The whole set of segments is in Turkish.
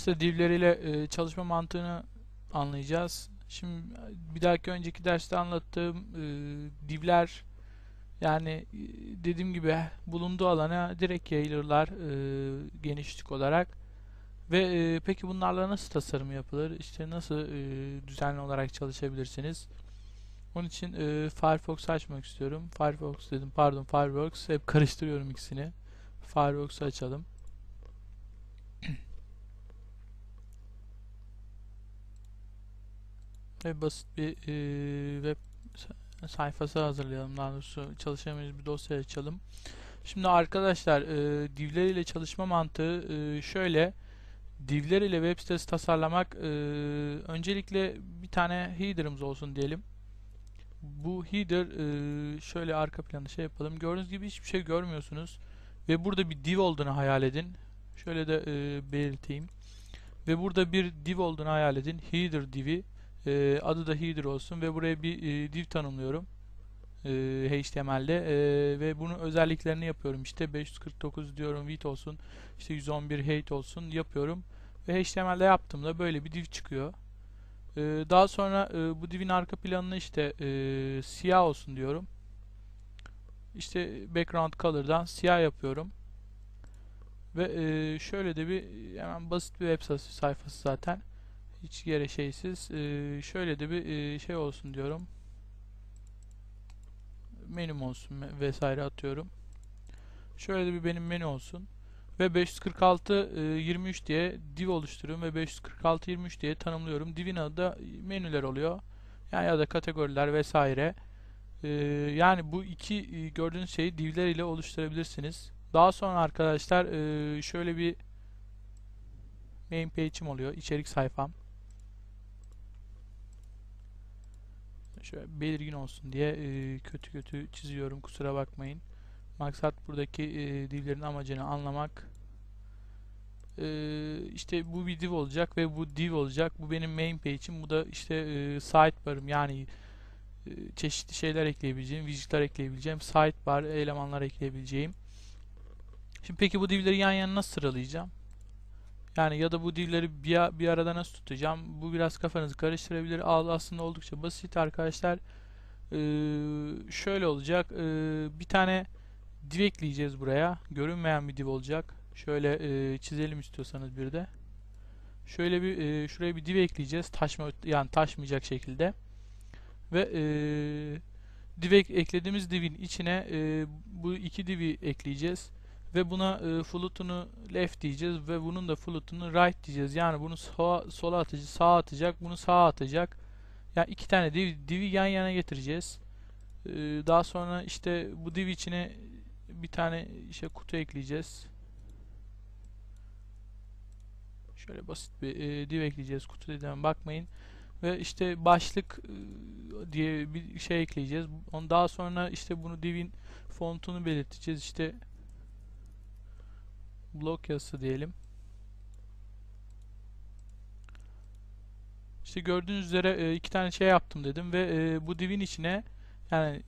İşte divleriyle e, çalışma mantığını anlayacağız. Şimdi bir dahaki önceki derste anlattığım e, divler yani e, dediğim gibi bulunduğu alana direkt yayılırlar e, genişlik olarak. Ve e, peki bunlarla nasıl tasarım yapılır? İşte nasıl e, düzenli olarak çalışabilirsiniz? Onun için e, Firefox açmak istiyorum. Firefox dedim, pardon Firefox. Hep karıştırıyorum ikisini. Firefox'u açalım. Ve basit bir e, web sa- sayfası hazırlayalım. Daha doğrusu çalışamayız bir dosya açalım. Şimdi arkadaşlar e, divler ile çalışma mantığı e, şöyle. Divler ile web sitesi tasarlamak e, öncelikle bir tane header'ımız olsun diyelim. Bu header e, şöyle arka planı şey yapalım. Gördüğünüz gibi hiçbir şey görmüyorsunuz. Ve burada bir div olduğunu hayal edin. Şöyle de e, belirteyim. Ve burada bir div olduğunu hayal edin. Header divi. E, adı da header olsun ve buraya bir e, div tanımlıyorum. E, HTML'de e, ve bunun özelliklerini yapıyorum. İşte 549 diyorum width olsun. İşte 111 height olsun yapıyorum. Ve HTML'de yaptığımda böyle bir div çıkıyor. E, daha sonra e, bu divin arka planını işte e, siyah olsun diyorum. İşte background color'dan siyah yapıyorum. Ve e, şöyle de bir hemen basit bir web sayfası zaten. Hiç yere şeysiz. E, şöyle de bir e, şey olsun diyorum. Menüm olsun vesaire atıyorum. Şöyle de bir benim menü olsun. Ve 546 e, 23 diye div oluşturuyorum ve 546 23 diye tanımlıyorum. Divin adı da menüler oluyor. Yani ya da kategoriler vesaire. E, yani bu iki e, gördüğünüz şeyi divler ile oluşturabilirsiniz. Daha sonra arkadaşlar e, şöyle bir main page'im oluyor. içerik sayfam. Şöyle belirgin olsun diye e, kötü kötü çiziyorum. Kusura bakmayın. Maksat buradaki e, divlerin amacını anlamak. E, işte bu bir div olacak ve bu div olacak. Bu benim main page'im. Bu da işte e, sidebar'ım. Yani e, çeşitli şeyler ekleyebileceğim, widget'lar ekleyebileceğim, sidebar elemanlar ekleyebileceğim. Şimdi peki bu divleri yan yana nasıl sıralayacağım? Yani ya da bu divleri bir, bir arada nasıl tutacağım? Bu biraz kafanızı karıştırabilir. Aslında oldukça basit arkadaşlar. Ee, şöyle olacak. Ee, bir tane div ekleyeceğiz buraya. Görünmeyen bir div olacak. Şöyle e, çizelim istiyorsanız bir de. Şöyle bir e, şuraya bir div ekleyeceğiz. Taşma yani taşmayacak şekilde. Ve e, div ek- eklediğimiz divin içine e, bu iki divi ekleyeceğiz ve buna e, float'unu left diyeceğiz ve bunun da float'unu right diyeceğiz. Yani bunu sola, sola atacak, sağa atacak, bunu sağa atacak. Yani iki tane div, divi yan yana getireceğiz. E, daha sonra işte bu div içine bir tane işte kutu ekleyeceğiz. Şöyle basit bir e, div ekleyeceğiz. Kutu dediğime bakmayın. Ve işte başlık e, diye bir şey ekleyeceğiz. On daha sonra işte bunu divin fontunu belirteceğiz. İşte blok yazısı diyelim. İşte gördüğünüz üzere e, iki tane şey yaptım dedim ve e, bu divin içine yani e,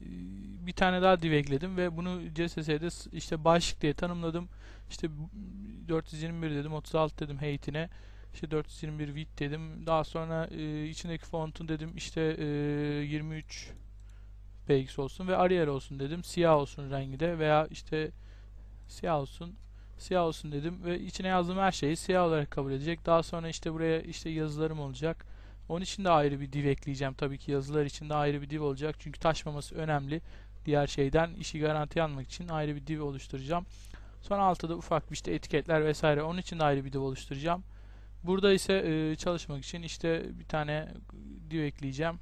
bir tane daha div ekledim ve bunu CSS'de işte başlık diye tanımladım. İşte b- 421 dedim, 36 dedim height'ine. İşte 421 width dedim. Daha sonra içindeki fontun dedim işte e, 23 px olsun ve Arial olsun dedim. Siyah olsun rengi de veya işte siyah olsun siyah olsun dedim ve içine yazdığım her şeyi siyah olarak kabul edecek. Daha sonra işte buraya işte yazılarım olacak. Onun için de ayrı bir div ekleyeceğim. Tabii ki yazılar için de ayrı bir div olacak. Çünkü taşmaması önemli. Diğer şeyden işi garantiye almak için ayrı bir div oluşturacağım. Sonra altta da ufak bir işte etiketler vesaire. Onun için de ayrı bir div oluşturacağım. Burada ise çalışmak için işte bir tane div ekleyeceğim.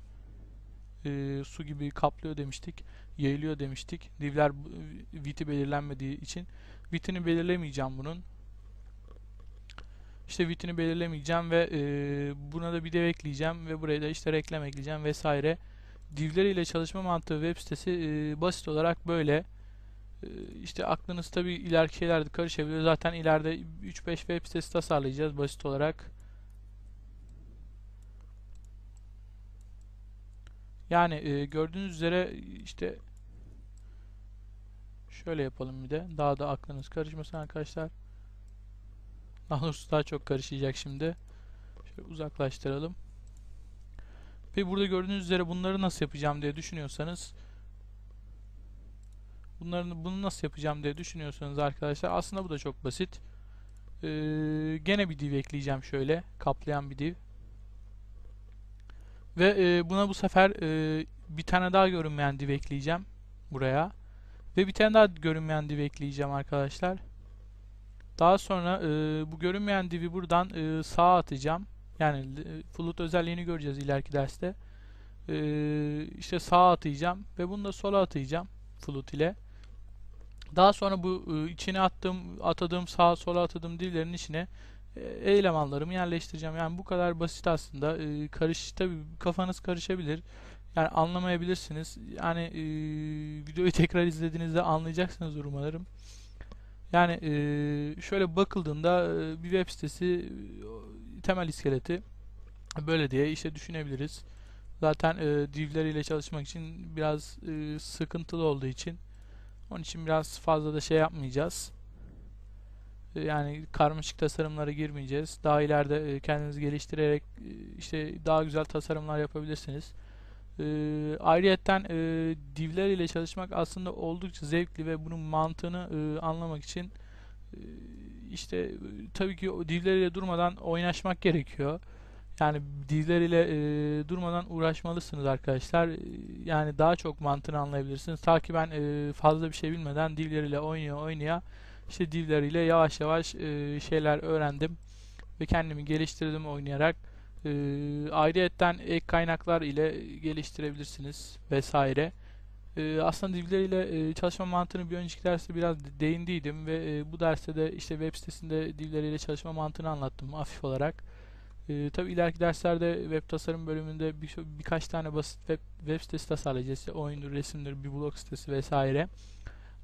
E, su gibi kaplıyor demiştik. Yayılıyor demiştik. Divler width'i belirlenmediği için Width'ini belirlemeyeceğim bunun. İşte width'ini belirlemeyeceğim ve e, buna da bir div ekleyeceğim ve buraya da işte reklam ekleyeceğim vesaire. Divler ile çalışma mantığı web sitesi e, basit olarak böyle. E, işte aklınız tabii ileriki şeyler de karışabilir. Zaten ileride 3-5 web sitesi tasarlayacağız basit olarak. Yani e, gördüğünüz üzere işte şöyle yapalım bir de. Daha da aklınız karışmasın arkadaşlar. Daha doğrusu daha çok karışacak şimdi. Şöyle uzaklaştıralım. Ve burada gördüğünüz üzere bunları nasıl yapacağım diye düşünüyorsanız bunların bunu nasıl yapacağım diye düşünüyorsanız arkadaşlar aslında bu da çok basit. Ee, gene bir div ekleyeceğim şöyle kaplayan bir div. Ve e, buna bu sefer e, bir tane daha görünmeyen div ekleyeceğim buraya. Ve bir tane daha görünmeyen div ekleyeceğim arkadaşlar. Daha sonra e, bu görünmeyen divi buradan e, sağa atacağım. Yani e, float özelliğini göreceğiz ileriki derste. E, işte sağa atayacağım ve bunu da sola atayacağım float ile. Daha sonra bu e, içine attığım, atadığım sağa sola atadığım divlerin içine elemanlarımı yerleştireceğim. Yani bu kadar basit aslında. E, karış tabii kafanız karışabilir. Yani anlamayabilirsiniz. Yani e, videoyu tekrar izlediğinizde anlayacaksınız umarım. Yani e, şöyle bakıldığında e, bir web sitesi temel iskeleti böyle diye işte düşünebiliriz. Zaten e, divleriyle çalışmak için biraz e, sıkıntılı olduğu için onun için biraz fazla da şey yapmayacağız. Yani karmaşık tasarımlara girmeyeceğiz. Daha ileride e, kendinizi geliştirerek e, işte daha güzel tasarımlar yapabilirsiniz. E, ayrıyetten e, divler ile çalışmak aslında oldukça zevkli ve bunun mantığını e, anlamak için işte tabii ki divler ile durmadan oynaşmak gerekiyor. Yani divler ile durmadan uğraşmalısınız arkadaşlar. Yani daha çok mantığını anlayabilirsiniz. Ta ki ben fazla bir şey bilmeden divler ile oynuyor oynaya işte divler ile yavaş yavaş e, şeyler öğrendim ve kendimi geliştirdim oynayarak. E, ayrıyetten ek kaynaklar ile geliştirebilirsiniz vesaire. E, aslında divler ile e, çalışma mantığını bir önceki derste biraz değindiydim ve e, bu derste de işte web sitesinde divler ile çalışma mantığını anlattım hafif olarak. E, tabii ileriki derslerde web tasarım bölümünde bir, birkaç tane basit web, web sitesi tasarlayacağız. İşte oyundur, resimdir, bir blog sitesi vesaire.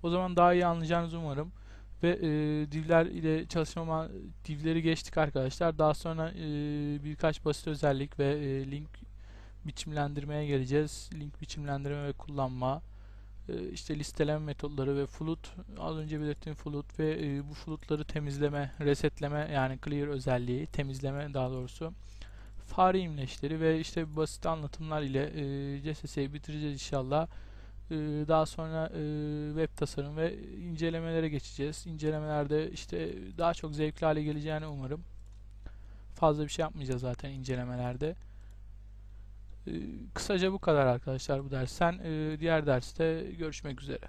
O zaman daha iyi anlayacağınızı umarım. Ve e, divler ile çalışma divleri geçtik arkadaşlar. Daha sonra e, birkaç basit özellik ve e, link biçimlendirmeye geleceğiz. Link biçimlendirme ve kullanma. E, işte listeleme metotları ve float. Az önce belirttiğim float ve e, bu floatları temizleme, resetleme yani clear özelliği, temizleme daha doğrusu. Fare imleçleri ve işte basit anlatımlar ile e, CSS'yi bitireceğiz inşallah. Ee, Daha sonra e, web tasarım ve incelemelere geçeceğiz. İncelemelerde işte daha çok zevkli hale geleceğini umarım. Fazla bir şey yapmayacağız zaten incelemelerde. Ee, Kısaca bu kadar arkadaşlar bu dersten. Ee, Diğer derste görüşmek üzere.